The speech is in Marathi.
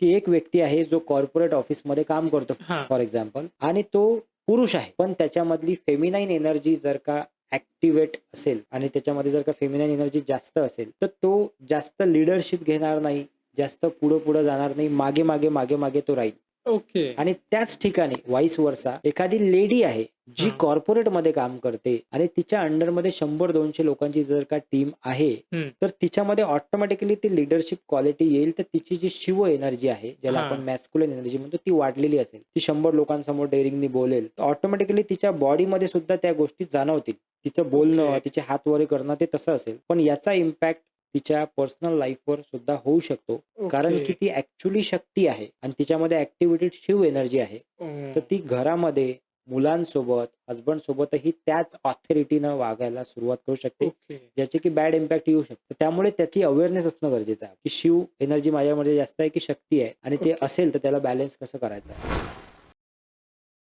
की एक व्यक्ती आहे जो कॉर्पोरेट ऑफिसमध्ये काम करतो हा. फॉर एक्झाम्पल आणि तो पुरुष आहे पण त्याच्यामधली फेमिनाईन एनर्जी जर का ऍक्टिवेट असेल आणि त्याच्यामध्ये जर का फेमिनाईन एनर्जी जास्त असेल तर तो जास्त लिडरशिप घेणार नाही जास्त पुढं पुढं जाणार नाही मागे मागे मागे मागे तो राहील ओके आणि त्याच ठिकाणी वाईस वर्षा एखादी लेडी आहे जी. कॉर्पोरेटमध्ये काम करते आणि तिच्या अंडरमध्ये शंभर दोनशे लोकांची जर का टीम आहे. तर तिच्यामध्ये ऑटोमॅटिकली ती लिडरशिप क्वालिटी येईल तर तिची जी शिव एनर्जी आहे ज्याला. आपण मॅस्क्युलन एनर्जी म्हणतो ती वाढलेली असेल ती शंभर लोकांसमोर डेअरिंगनी बोलेल तर ऑटोमॅटिकली तिच्या बॉडीमध्ये सुद्धा त्या गोष्टी जाणवतील तिचं बोलणं. तिचे हात वर करणं ते तसं असेल पण याचा इम्पॅक्ट तिच्या पर्सनल लाईफवर सुद्धा होऊ शकतो. कारण. की ती ऍक्च्युली शक्ती आहे आणि तिच्यामध्ये ऍक्टिव्हिटी शिव एनर्जी आहे. तर ती घरामध्ये मुलांसोबत हजबंड सोबतही त्याच ऑथॉरिटीनं वागायला सुरुवात करू शकते. ज्याचे की बॅड इम्पॅक्ट येऊ शकतं. त्यामुळे त्याची अवेअरनेस असणं गरजेचं आहे. की शिव एनर्जी माझ्यामध्ये जास्त आहे की शक्ती आहे आणि ते. असेल तर त्याला बॅलन्स कसं करायचं